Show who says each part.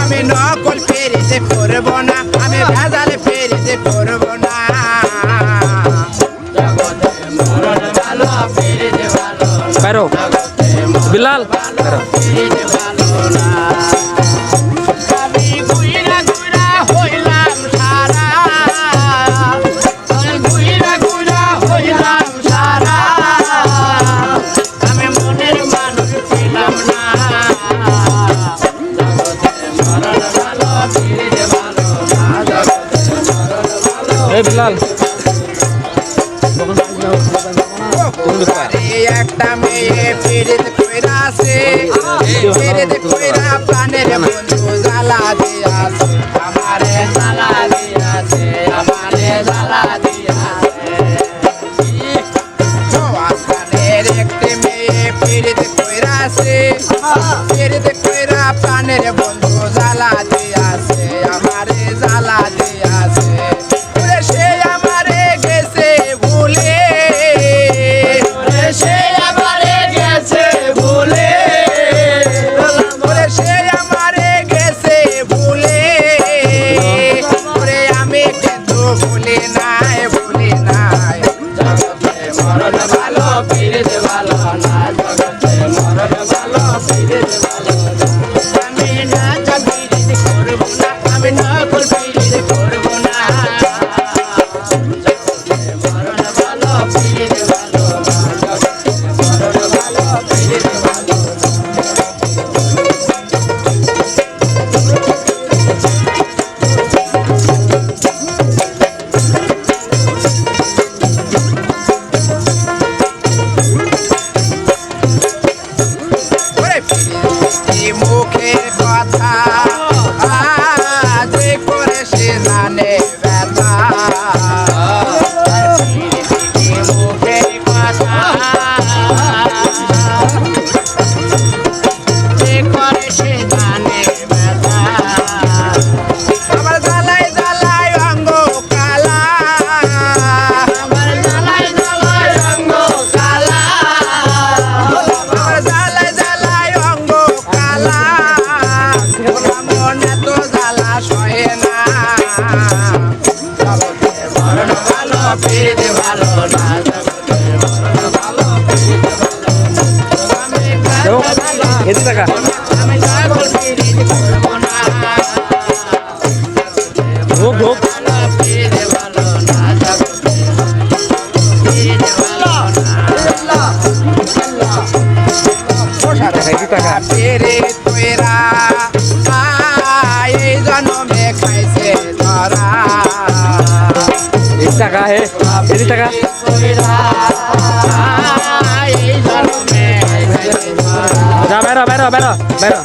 Speaker 1: আমি নকল ফেরিতে করব না আমি ভেজালে ফেরিতে করব না।
Speaker 2: বিলাল।
Speaker 1: লাল। একটা মেয়ে ফিরিত কইরা আছে ফিরিত কইরা প্রাণের বন্ধু জ্বালা দিয়াছে আমারে
Speaker 3: জ্বালা আছে আমারে জালা দিয়াছে।
Speaker 1: আসমানের একটি মেয়ে ফিরিত কইরা আছে ফিরিত কইরা প্রাণের বন্ধু রে তোরা এই জন্মে খাইছে ধরা एक टका है मेरी टका जा बैठो बैठो बैठो बैठो